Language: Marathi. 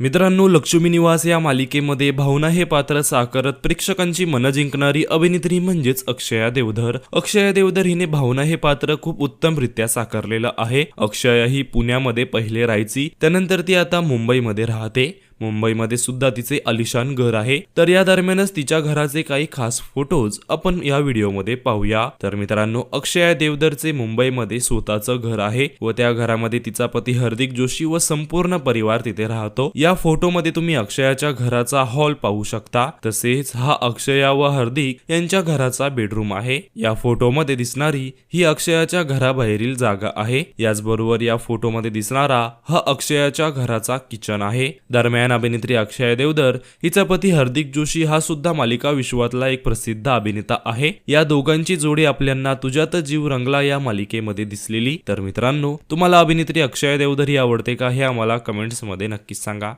मित्रांनो लक्ष्मी निवास या मालिकेमध्ये भावना हे पात्र साकारत प्रेक्षकांची मनं जिंकणारी अभिनेत्री म्हणजेच अक्षया देवधर. अक्षया देवधर हिने भावना हे पात्र खूप उत्तमरित्या साकारलेलं आहे. अक्षया ही पुण्यामध्ये पहिले राहायची त्यानंतर ती आता मुंबईमध्ये राहते. मुंबईमध्ये सुद्धा तिचे अलिशान घर आहे. तर या दरम्यानच तिच्या घराचे काही खास फोटोज आपण या व्हिडिओमध्ये पाहूया. तर मित्रांनो अक्षया देवधरचे मुंबईमध्ये स्वतःचं घर आहे व त्या घरामध्ये तिचा पती हार्दिक जोशी व संपूर्ण परिवार तिथे राहतो. या या फोटोमध्ये तुम्ही अक्षयाच्या घराचा हॉल पाहू शकता. तसेच हा अक्षया व हार्दिक यांच्या घराचा बेडरूम आहे. या फोटोमध्ये दिसणारी ही अक्षयाच्या घराबाहेरील जागा आहे. याचबरोबर या फोटोमध्ये दिसणारा हा अक्षयाच्या घराचा किचन आहे. दरम्यान अभिनेत्री अक्षय देवधर हिचा पती हार्दिक जोशी हा सुद्धा मालिका विश्वातला एक प्रसिद्ध अभिनेता आहे. या दोघांची जोडी आपल्यांना तुझ्यात जीव रंगला या मालिकेमध्ये दिसलेली. तर मित्रांनो तुम्हाला अभिनेत्री अक्षय देवधर ही आवडते का हे आम्हाला कमेंट्समध्ये नक्कीच सांगा.